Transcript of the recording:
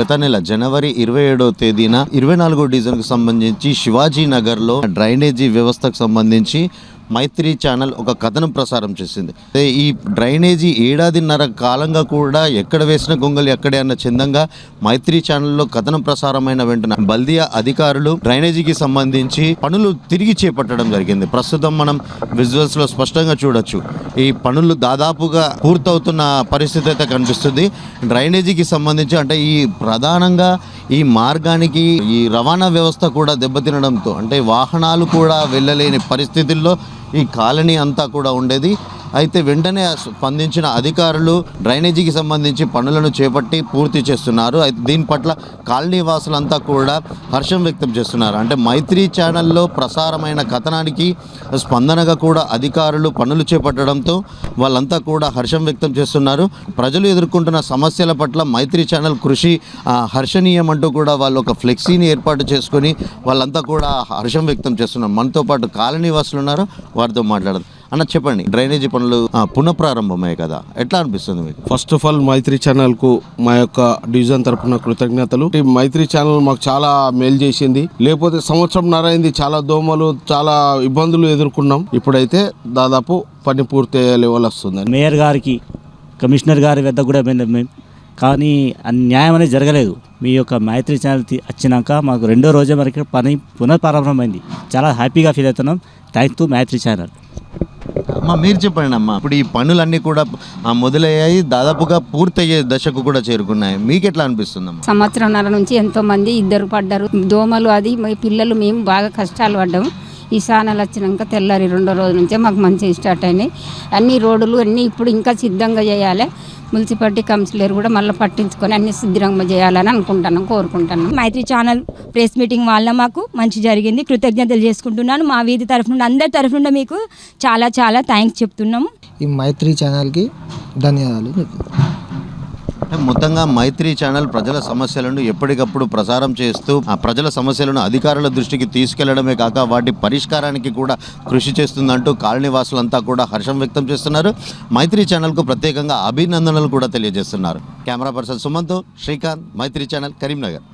గత నెల జనవరి ఇరవై ఏడవ తేదీన ఇరవై నాలుగో డివిజన్కు సంబంధించి శివాజీ నగర్లో డ్రైనేజీ వ్యవస్థకు సంబంధించి మైత్రి ఛానల్ ఒక కథనం ప్రసారం చేసింది. ఈ డ్రైనేజీ ఏడాదిన్నర కాలంగా కూడా ఎక్కడ వేసిన గొంగలు ఎక్కడే అన్న చందంగా మైత్రి ఛానల్లో కథనం ప్రసారమైన వెంటనే బల్దియా అధికారులు డ్రైనేజీకి సంబంధించి పనులు తిరిగి చేపట్టడం జరిగింది. ప్రస్తుతం మనం విజువల్స్లో స్పష్టంగా చూడొచ్చు. ఈ పనులు దాదాపుగా పూర్తవుతున్న పరిస్థితి అయితే కనిపిస్తుంది. డ్రైనేజీకి సంబంధించి అంటే ఈ ప్రధానంగా ఈ మార్గానికి ఈ రవాణా వ్యవస్థ కూడా దెబ్బతినడంతో అంటే వాహనాలు కూడా వెళ్ళలేని పరిస్థితుల్లో ఈ కాలనీ అంతా కూడా ఉండేది. అయితే వెంటనే స్పందించిన అధికారులు డ్రైనేజీకి సంబంధించి పనులను చేపట్టి పూర్తి చేస్తున్నారు. అయితే దీని పట్ల కాలనీ వాసులంతా కూడా హర్షం వ్యక్తం చేస్తున్నారు. అంటే మైత్రి ఛానల్లో ప్రసారమైన కథనానికి స్పందనగా కూడా అధికారులు పనులు చేపట్టడంతో వాళ్ళంతా కూడా హర్షం వ్యక్తం చేస్తున్నారు. ప్రజలు ఎదుర్కొంటున్న సమస్యల పట్ల మైత్రి ఛానల్ కృషి హర్షణీయం అంటూ కూడా వాళ్ళు ఒక ఫ్లెక్సీని ఏర్పాటు చేసుకొని వాళ్ళంతా కూడా హర్షం వ్యక్తం చేస్తున్నారు. మనతో పాటు కాలనీ వాసులు ఉన్నారు. వారితో మాట్లాడదు. అన్న చెప్పండి డ్రైనేజీ పనులు ఆ, పునఃప్రారంభమయ్యాయి కదా. ఎట్లా అనిపిస్తుంది మీకు? ఫస్ట్ ఆఫ్ ఆల్ మైత్రి ఛానల్కు మా యొక్క డివిజన్ తరపున కృతజ్ఞతలు. ఈ మైత్రి ఛానల్ మాకు చాలా మేలు చేసింది. లేకపోతే సంవత్సరం నరైంది చాలా దోమలు చాలా ఇబ్బందులు ఎదుర్కొన్నాం. ఇప్పుడైతే దాదాపు పని పూర్తి అయ్యే లెవెల్ వస్తుంది. మేయర్ గారికి కమిషనర్ గారి వద్ద కూడా మేము కానీ అన్యాయం అనేది జరగలేదు. మీ యొక్క మైత్రి ఛానల్ వచ్చినాక మాకు రెండో రోజే మనకి పని పునఃప్రారంభమైంది. చాలా హ్యాపీగా ఫీల్ అవుతున్నాం. Thanks to Maithri channel. అమ్మ మీరు చెప్పండి అమ్మా. ఇప్పుడు ఈ పనులన్నీ కూడా ఆ, మొదలయ్యాయి దాదాపుగా పూర్తయ్యే దశకు కూడా చేరుకున్నాయి. మీకు ఎట్లా అనిపిస్తుంది సంవత్సరంన్నర నుంచి ఎంతో మంది ఇద్దరు పడ్డారు. దోమలు అది మా పిల్లలు మేము బాగా కష్టాలు పడ్డాము. ఈ సానాలు వచ్చినాక తెల్లారి రెండో రోజు నుంచే మాకు మంచిగా స్టార్ట్ అయినాయి. అన్ని రోడ్లు అన్నీ ఇప్పుడు ఇంకా సిద్ధంగా చేయాలి. మున్సిపాలిటీ కౌన్సిలర్ కూడా మళ్ళీ పట్టించుకొని అన్ని సిద్ధంగా చేయాలని అనుకుంటున్నాం కోరుకుంటున్నాం మైత్రి ఛానల్ ప్రెస్ మీటింగ్ వల్ల మాకు మంచి జరిగింది. కృతజ్ఞతలు చేసుకుంటున్నాను మా వీధి తరఫు నుండి అందరి తరఫు నుండి మీకు చాలా చాలా థ్యాంక్స్ చెప్తున్నాము. ఈ మైత్రి ఛానల్కి ధన్యవాదాలు. అంటే మొత్తంగా మైత్రి ఛానల్ ప్రజల సమస్యలను ఎప్పటికప్పుడు ప్రసారం చేస్తూ ఆ ప్రజల సమస్యలను అధికారుల దృష్టికి తీసుకెళ్ళడమే కాక వాటి పరిష్కారానికి కూడా కృషి చేస్తుందంటూ కాలనీవాసులంతా కూడా హర్షం వ్యక్తం చేస్తున్నారు. మైత్రి ఛానల్కు ప్రత్యేకంగా అభినందనలు కూడా తెలియజేస్తున్నారు. Camera person Sumanth Srikanth Maithri channel Karimnagar.